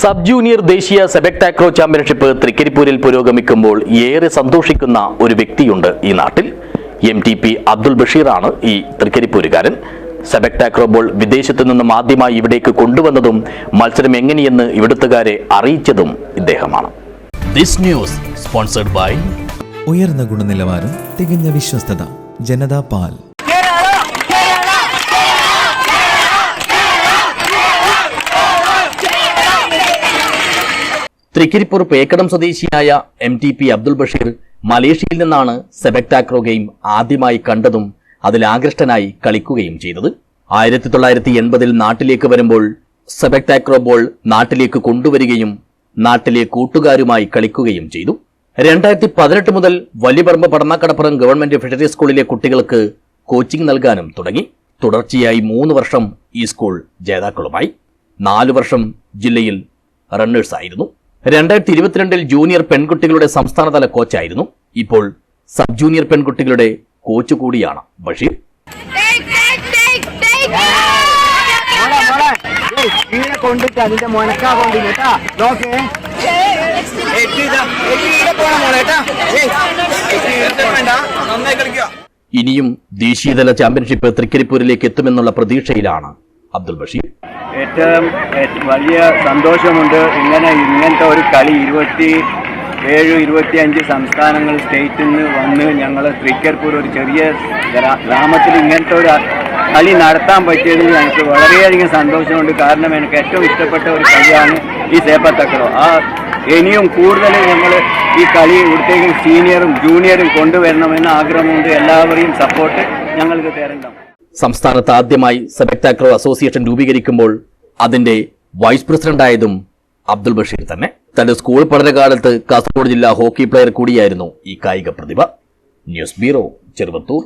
Sub junior ദേശീയ സെബക് ടാക്രോ championship തൃക്കരിപ്പൂരിൽ പുരോഗമിക്കുമ്പോൾ ഏറെ സന്തോഷിക്കുന്ന ഒരു വ്യക്തിയുണ്ട് ഈ നാട്ടിൽ. എം ടി പി അബ്ദുൾ ബഷീറാണ് ഈ തൃക്കരിപ്പൂരുകാരൻ. സെബക് ടാക്രോ ബോൾ വിദേശത്തു നിന്നും ആദ്യമായി ഇവിടേക്ക് കൊണ്ടുവന്നതും മത്സരം എങ്ങനെയെന്ന് ഇവിടുത്തുകാരെ അറിയിച്ചതും ഇദ്ദേഹമാണ്. ദിസ് ന്യൂസ് സ്പോൺസർഡ് ബൈ ഉയർന്ന ഗുണനിലവാരം തികഞ്ഞ വിശ്വസ്തത ജനതാ പാൽ. തൃക്കരിപ്പൂർ പേക്കടം സ്വദേശിയായ M T P Abdul Basheer മലേഷ്യയിൽ നിന്നാണ് സെബക്ടാക്രോ ഗെയിം ആദ്യമായി കണ്ടതും അതിൽ ആകൃഷ്ടനായി കളിക്കുകയും ചെയ്തത്. ആയിരത്തി തൊള്ളായിരത്തി എൺപതിൽ നാട്ടിലേക്ക് വരുമ്പോൾ സെബക്ടാക്രോ ബോൾ നാട്ടിലേക്ക് കൊണ്ടുവരികയും നാട്ടിലെ കൂട്ടുകാരുമായി കളിക്കുകയും ചെയ്തു. രണ്ടായിരത്തി പതിനെട്ട് മുതൽ വലിയപറമ്പ് പടന്നാക്കടപ്പുറം ഗവൺമെന്റ് ഫിഷറി സ്കൂളിലെ കുട്ടികൾക്ക് കോച്ചിംഗ് നൽകാനും തുടങ്ങി. തുടർച്ചയായി മൂന്ന് വർഷം ഈ സ്കൂൾ ജേതാക്കളുമായി. നാലു വർഷം ജില്ലയിൽ റണ്ണേഴ്സ് ആയിരുന്നു രണ്ടായിരത്തി ഇരുപത്തിരണ്ടിൽ ജൂനിയർ പെൺകുട്ടികളുടെ സംസ്ഥാനതല കോച്ചായിരുന്നു. ഇപ്പോൾ സബ് ജൂനിയർ പെൺകുട്ടികളുടെ കോച്ച് കൂടിയാണ് ബഷീർ. കൊണ്ടിട്ട് ഇനിയും ദേശീയതല ചാമ്പ്യൻഷിപ്പ് തൃക്കരിപ്പൂരിലേക്ക് എത്തുമെന്നുള്ള പ്രതീക്ഷയിലാണ് അബ്ദുൾ ബഷീർ. ഏറ്റവും വലിയ സന്തോഷമുണ്ട് ഇങ്ങനെ ഇങ്ങനത്തെ ഒരു കളി ഇരുപത്തി ഏഴ് ഇരുപത്തിയഞ്ച് സംസ്ഥാനങ്ങൾ സ്റ്റേറ്റിൽ നിന്ന് വന്ന് ഞങ്ങൾ തൃക്കരിപ്പൂർ ഒരു ചെറിയ ഗ്രാമത്തിൽ ഇങ്ങനത്തെ ഒരു കളി നടത്താൻ പറ്റിയതിൽ എനിക്ക് വളരെയധികം സന്തോഷമുണ്ട്. കാരണം എനിക്ക് ഏറ്റവും ഇഷ്ടപ്പെട്ട ഒരു കളിയാണ് ഈ സേപ്പത്തക്കളോ ആ ഇനിയും കൂടുതൽ ഞങ്ങൾ ഈ കളി ഇവിടുത്തേക്കും സീനിയറും ജൂനിയറും കൊണ്ടുവരണമെന്ന് ആഗ്രഹമുണ്ട്. എല്ലാവരെയും സപ്പോർട്ട് ഞങ്ങൾക്ക് തരണ്ട സംസ്ഥാനത്ത് ആദ്യമായി സെബക് ടാക്രോ അസോസിയേഷൻ രൂപീകരിക്കുമ്പോൾ അതിന്റെ വൈസ് പ്രസിഡന്റായതും അബ്ദുൾ ബഷീർ തന്നെ. തന്റെ സ്കൂൾ പഠനകാലത്ത് കാസർഗോഡ് ജില്ലാ ഹോക്കി പ്ലെയർ കൂടിയായിരുന്നു ഈ കായിക പ്രതിഭ. News bureau Cheruvathur.